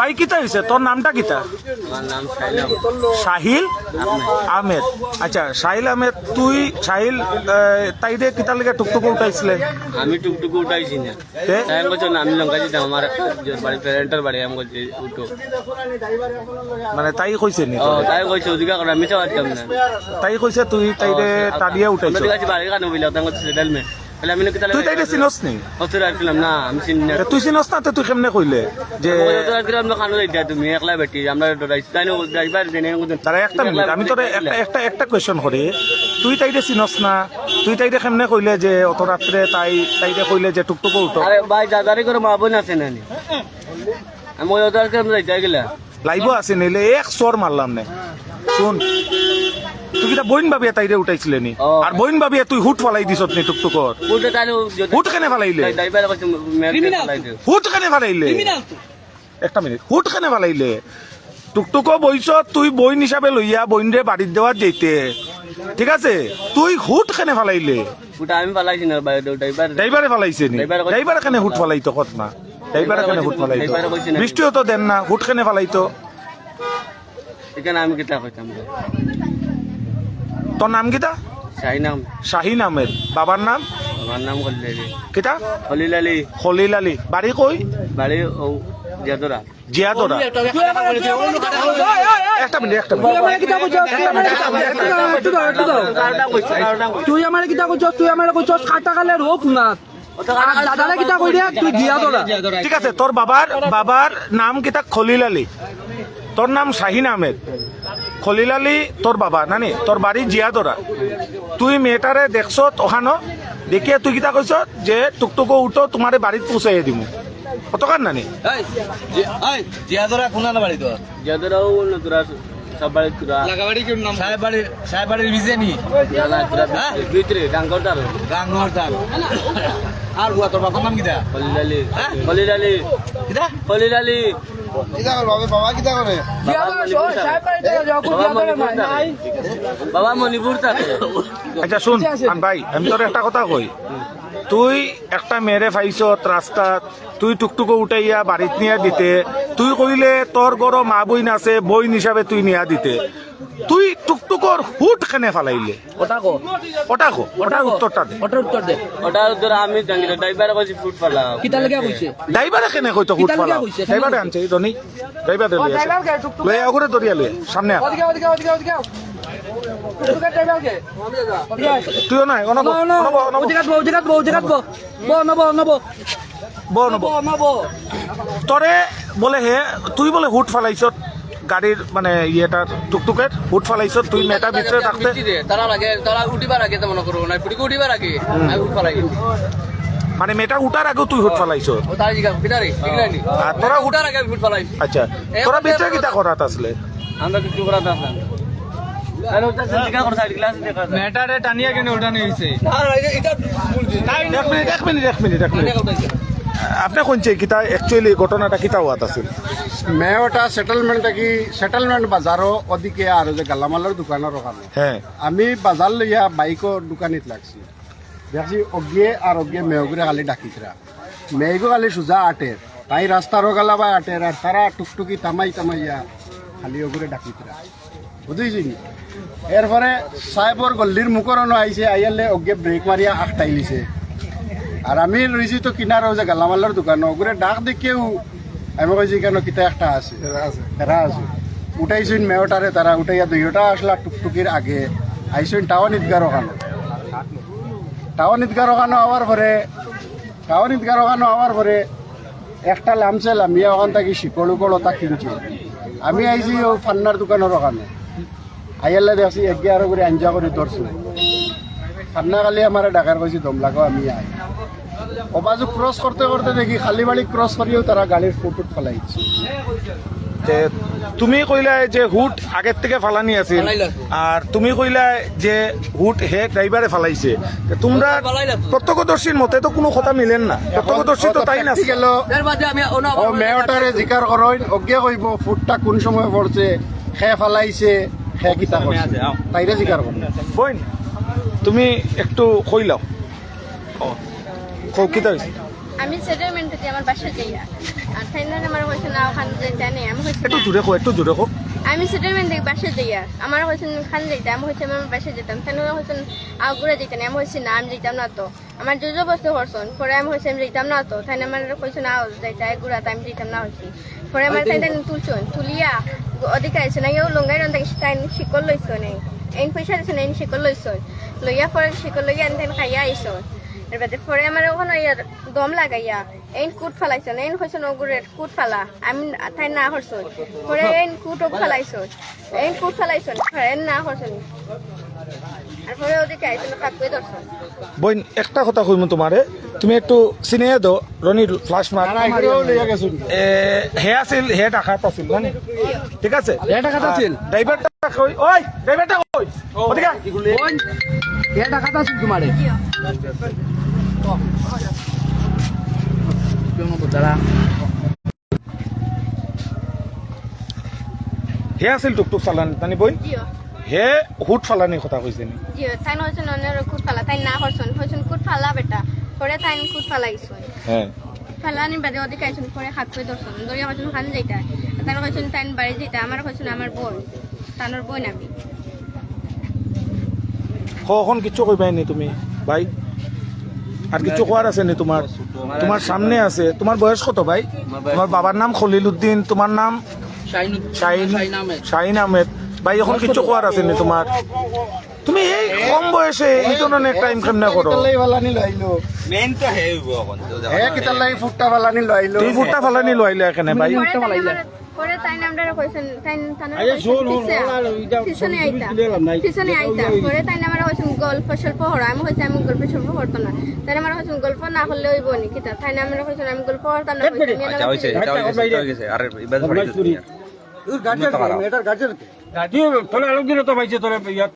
ভাই কিতা হয়েছে তোর নামটা কিতা? আমার সাহিল আহমেদ। আচ্ছা সাহিল আহমেদ তুই সাহিল তাইরে কিতা লেগে টুকটুক উঠাইছিলে আমি টুকটুকু উঠাইছি না? তাই আমি বলছি আমি লঙ্কা দিতাম আমার বাড়ি প্যারেন্টের বাড়ি আমি বলছি উঠো। মানে তাই কইছে নি তাই কইছে ওদিকে করে আমি চাওয়াতাম না। তাই কইছে তুই তাইরে টাডিয়ে উঠাইছ আমরা কাছে বাড়ি কানে বইলা তাই বলছে সেটেল তুই চিনস নি? না আমি চিনি না। তুই চিনস না তুই কেমনে কইলে? যে তুমি একলা বেটি আমরা তারা একটা মিনিট আমি তোরে একটা একটা একটা কোয়েশ্চন করি। তুই তাইরে চিনস না? তুই তাইরে কেমনে কইলে যে অত রাত্রে তাই তাইরে কইলে যে টুকটুক উঠো? আরে ভাই দাদারি করে মা বোন আছে না নি? আমি ওই অতরা আসলাম যাইতা গেলা। লাইভ আছে নিলে এক চর মারলাম নে। শুন। তুই কিটা বইন ভাবিয়া তাইরে উঠাইছিলে নি? আর বইন ভাবিয়া তুই হুট ফালাই দিছত নি টুকটুকর হুট কেনে ফালাইলে? ড্রাইভার কইছে মেরে ফেলাই দিও। হুট কেনে ফালাইলে? একটা মিনিট। হুট কেনে ফালাইলে? টুকটুক বইছ তুই বইন হিসাবে লইয়া বইন রে বাড়ির দেওয়ার যেতে ঠিক আছে? তুই হুট কেনে ফালাইলে? ওটা আমি পালাইছি না ড্রাইভার ড্রাইভারে ফালাইছে নি? ড্রাইভারে কেনে হুট ফালাইতো কত না? ড্রাইভারে কেনে হুট ফালাইতো। বৃষ্টিও তো দেন না হুট কেনে ফালাইতো। এখানে আমি কিতা কইতাম তোর নাম কিটা শাহি নাম। শাহিন আহমেদ বাবার নাম? আমার নাম খলিল কিটা খলিল আলী খলিল আলী বাড়ি কই? বাড়ি ও জিয়াদরা জিয়াদরা একটা মিনিট একটা মিনিট। তুই আমার কিতা কইছ তুই আমার কইছ কাটা কালে রোগ না। আর দাদারে কিতা কই রে তুই দিয়া ঠিক আছে তোর বাবার বাবার নাম কিতা? খলিল আলী তোর নাম শাহিন আহমেদ। খলিল আলী তোর বাবা নানি তোর বাড়ি জিয়াদরা। তুই মেয়েটারে দেখছ ওখানো দেখিয়ে তুই কিতা কইছ যে টুকটুকো উঠো তোমারে বাড়িত পৌঁছাইয়ে দিমু। কতকার নানি? জিয়াদরা কোনা বাড়ি তো জিয়াদরা ও না তোরা সব বাড়ি তোরা লাগাবাড়ি কি নাম? সাহেব বাড়ি সাহেব বাড়ির বিজেনি জানা তোরা ভিতরে ডাঙ্গর দার গাঙ্গর দান আর বুয়া তোর বাবার নাম কিটা খলিল আলী। খলিল আলী। কিটা খলিল আলী। কিতা করে বাবা বাবা কিতা করে বাবা মণিপুর থাকে। আচ্ছা শুন ভাই আমি তোর একটা কথা কই। তুই একটা মেরে ফাইছত রাস্তা তুই টুকটুকো উঠাইয়া বাড়িত নিয়া দিতে তুই কইলে তোর গড় মা বইন আছে বইন হিসাবে তুই নিয়া দিতে। তুই টুকটুকর হুট কেনে ফালাইলে। ওটা কো। ওটা কো ওটার উত্তরটা দে। ওটার উত্তর দে। ওটা তোরা আমি জানি ড্রাইভার কইছি ফুট পালা কিতা লাগা কইছে? ড্রাইভারে কেনে কইতো কিতা ফালা ড্রাইভারে আনছে দনি ড্রাইভারে লই আছে। লই আগরে দরিয়া লই সামনে আ। ওদিকে ওদিকে ওদিকে ওদিকে। তুইও নাই অনব না না অনব অনব। ওদিকে বো ওদিকে বো ওদিকে বো বো নবো নবো। বো অনব বো নবো। তরে বলে হে তুই বলে হুট ফালাইছত গাড়ির মানে ইয়েটার টুকটুকের হুট ফালাইছত তুই মেয়েটা ভিতরে থাকতে তারা লাগে তারা উঠিবার আগে তো মনে করো না ফুটিকে উঠিবার আগে আমি উঠ পালাই মানে মেয়েটা উঠার আগেও তুই হুট ফালাইছ আর তোরা উঠার আগে আমি ফুট পালাই আচ্ছা তোরা ভিতরে কিতা করাত আসলে আমরা কিছু করা দাস না আরে ওটা জিগা করে সাইড মেটারে টানিয়া কেন উঠানো এক মিনিট এক মিনিট এক মিনিট এক মিনিট। আপনি কোনছে কিতা? একচুয়ালি ঘটনাটা কিতা হওয়াত আছিল? মেয়টা সেটেলমেন্ট কি সেটেলমেন্ট বাজারও ওদিকে আর যে গালামালের দোকানের ওখানে হ্যাঁ আমি বাজার লইয়া বাইকও দোকানিত লাগছি। দেখছি অগিয়ে আর অগিয়ে মেয়গুড়ে খালি ডাকিতরা মেয়গো খালি সোজা আটের তাই রাস্তারও গালা বা আটের আর তারা টুকটুকি তামাই তামাইয়া খালি ওগুড়ে ডাকিতরা বুঝেছি নি? এরপরে সাহেবর গল্লির মুখরণও আইছে আইয়ালে অগে ব্রেক মারিয়া আখটাই লিছে। আর আমি রয়েছি তো কিনার যে গালামালের দোকান ওগুলো ডাক দেখিও আমি কইছি কেন কিতা একটা আছে? এরা আছে। উঠাইছুন মেয়টারে তারা উঠাইয়া দুইটা আসলা টুকটুকির আগে। আইসুন টাউন ঈদগার ওখানে টাউন ঈদগার ওখানে হওয়ার পরে টাউন ঈদগার ওখানে হওয়ার পরে একটা লামছে লামিয়া ওখান থেকে শিকড় উকড় ওটা কিনছি। আমি আইছি ও ফান্নার দোকানের ওখানে আইয়ালে দেখছি একে আরও করে আঞ্জা করে ধরছো ফান্না কালি আমার ডাকার কইছি দম লাগাও আমি আই অবাজু ক্রস করতে করতে দেখি খালি বাড়ি ক্রস করিও তারা গাড়ির ফুটুট ফেলাইছে যে তুমি কইলা যে হুট আগের থেকে ফালানি আছিল আর তুমি কইলা যে হুট হে ড্রাইভারে ফালাইছে। তে তোমরা প্রত্যক্ষদর্শীর মতে তো কোনো কথা মিলেন না। প্রত্যক্ষদর্শী তো তাই না? গেল ও মেয়টারে জিকার করইন অজ্ঞে কইব ফুটটা কোন সময় পড়ছে খে ফালাইছে খে কিতা করছে তাইরে জিকার করুন বইন তুমি একটু কইলাও ও কও হইছে আমি সেটেলমেন্ট আমার বাসা যাই আর তাই আমার হয়েছে না ওখানে নেই। আমি হয়েছে একটু না। কো একটু আমি সেটেলমেন্ট থেকে বাসা যাই আমার হয়েছে খান যেতে আমি হয়েছে আমার বাসা যেতাম। না হয়েছে আগুড়া যেতে না আমি হয়েছে না আমি যেতাম না তো। আমার জোজো বস্তু করছেন পরে আমি হয়েছে আমি যেতাম না তো। তাই না আমার হয়েছে না যাইতে গুড়া আমি যেতাম না হয়েছি পরে আমার তাই তুলছন তুলিয়া অধিক আছে না ইউ লঙ্গাই রন থেকে তাই শিকল লইছন এই এই পয়সা দিছেন এই শিকল লইছন লইয়া পরে শিকল লইয়া আনতেন খাইয়া আইসন এর বাদে পরে আমার ওখানে ইয়ার দম লাগাইয়া এই কুট ফালাইছন এই হয়েছেন ওগুরের কুট ফালা। আমি তাই না হরছন পরে এই কুট ফালাইছন এই কুট ফালাইছন পরে না হরছন আর পরে ওদিকে আইসন কাকুয়ে ধরছন বইন একটা কথা কইমু তোমারে। তুমি একটু চিনিয়ে দো রনির ফ্লাশ মার হে আছিল হে আছিল ঠিক আছে? হে ডাকাত আছিল? ড্রাইভারটা কই? ওই ড্রাইভারটা কই? ওদিকে আয়। বোন আছিল তোমারে। হে আছিল টুকটুক চালানি বইন জিও হে হুট ফালানি কথা কইছে নি? জিও তাই অন্যের কুট ফালা। তাই না হরছন হয়েছেন কুট ফালা বেটা। পরে তাই কুট ফালাইছন হ্যাঁ ফেলানি বাদে ওদিকে আইসুন পরে হাত করে ধরছুন দরিয়া কইছুন খান যাইতা তার কইছুন তাইন বাড়ি যাইতা আমার কইছুন আমার বোন তানোর বোন আমি কখন কিছু কইবাই নি তুমি? ভাই আর কিছু কোয়ার আছে নি তোমার? তোমার সামনে আছে। তোমার বয়স কত ভাই? তোমার বাবার নাম খলিল উদ্দিন তোমার নাম? শাহিন শাহিন আহমেদ। ভাই এখন কিছু কোয়ার আছে নি তোমার? তুমি এই কম বয়সে এই ধরনের টাইম কেমনে করো। কিতালাই ফালানি লইলো মেইন তো হে হইব এখন। হে ফুটটা ফালানি লইলো তুমি ফুটা ফালানি লইলে এখানে ভাই। পরে তাই আমরা কইছুন তাইন তানোর পিছনে আইতা? পিছনে আইতা? পরে আমার কইছুন গল্প স্বল্প হরা আমি কইছি আমি গল্প স্বল্প হরতো না। তাই আমার কইছুন গল্প না হলে হইব নি কিতা? তাইন আমরা কইছুন আমি গল্প হরতাম না আচ্ছা হইছে এটা হইছে এটা হইছে। আর ইবাদ ফাড়ি গার্জেন এটার গার্জেন গাড়ি তোলে আলোক দিলে তো পাইছে তোলে ইয়াত